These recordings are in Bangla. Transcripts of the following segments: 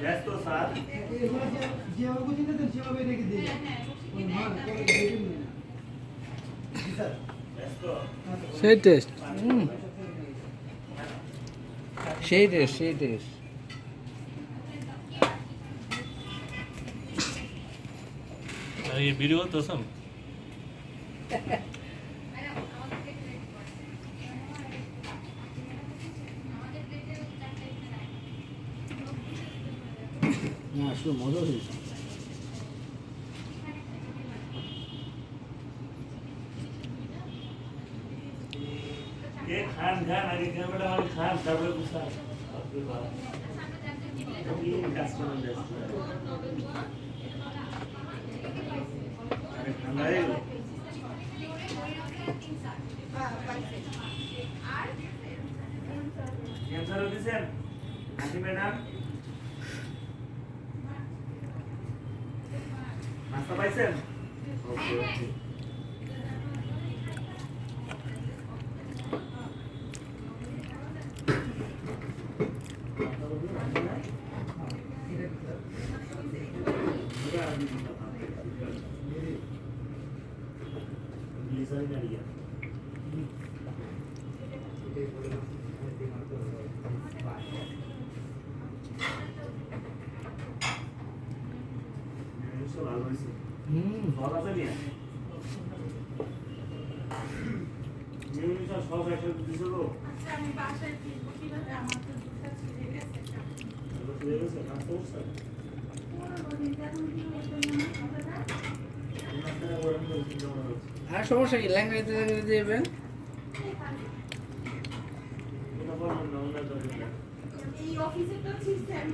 ব্যস্ত স্যার যেভাবে বুঝিয়ে দেন সেভাবে রেখে দিন হ্যাঁ করে দিন জি স্যার ব্যস্ত সেই টেস্ট সেই টেস্ট সেই টেস্ট ये वीडियो तो सब না আসলে মজা হয়েছে খান খান আগে ক্যামেরা খান তারপরে বুঝতে ক্যান্সার হয়েছেন ম্যাডাম ব্যস্ত আরে ঠান্ডা হয়ে হুম। আচ্ছা আমি বাসায় ফিরবো। কীভাবে আমার তো দুধটা ছিঁড়ে গেছে না কথাটা? আর সমস্যা কি? এই অফিসে তো ছিঁড়ছে আমি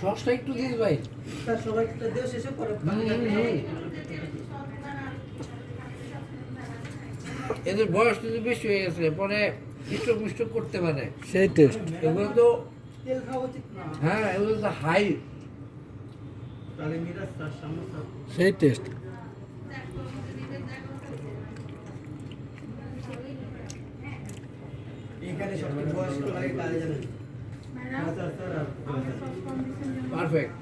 সসটা একটু দিস ভাই। শেষে পরে। এদের বয়স কিন্তু বেশি হয়ে গেছে পরে স্ট্রোক মিস্ট্রোক করতে পারে সেই টেস্ট এগুলো তো তেল খাওয়া উচিত না হ্যাঁ এগুলো তো হাই সেই টেস্ট পারফেক্ট